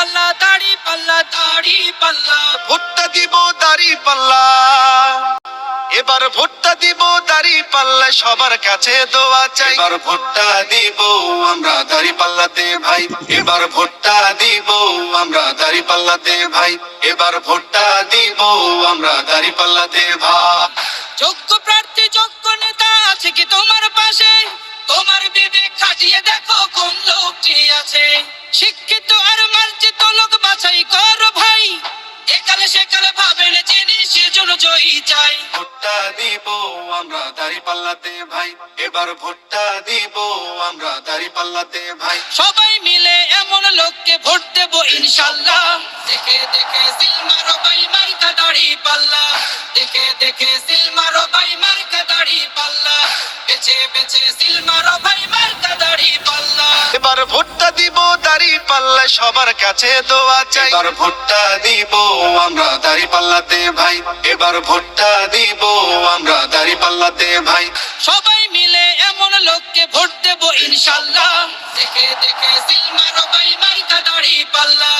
পাল্লা দাড়ি পাল্লা দাড়ি পাল্লা। ভুট্টা দিব দাড়ি পাল্লা। এবার ভুট্টা দিব দাড়ি পাল্লা সবার কাছে দোয়া চাই। এবার ভুট্টা দিব আমরা দাড়ি পাল্লাতে ভাই। এবার ভুট্টা দিব আমরা দাড়ি পাল্লাতে ভাই। এবার ভুট্টা দিব আমরা দাড়ি পাল্লাতে ভাই। যোগ্য প্রার্থী যোগ্য নেতা আছে কি তোমার পাশে? তোমার বিবেক খাটিয়ে দেখো কোন লোকটি আছে। শিক্ষিত দিব আমরা দাড়ি পাল্লাতে ভাই। এবার ভোটটা দিব আমরা দাড়ি পাল্লাতে ভাই। সবাই মিলে এমন লোককে ভোট দেব ইনশাল্লাহ। দেখে দেখে সিলমারো ভাই মার্কা দাড়ি পাল্লা। দেখে দেখে সিলমারো ভাই মার্কা দাড়ি পাল্লা। বেছে বেছে সিলমারো ভাই মার্কা দাড়ি পাল্লা। এবার দাড়ি পাল্লা সবার কাছে দোয়া চাই। এবার ভোটটা দিব আমরা দাড়ি পাল্লাতে ভাই। এবার ভোটটা দিব আমরা দাড়ি পাল্লাতে ভাই। সবাই মিলে এমন লোককে ভোট দেব ইনশাল্লাহ। দেখে দেখে সিলমারো ভাই মার্কা দাড়ি পাল্লা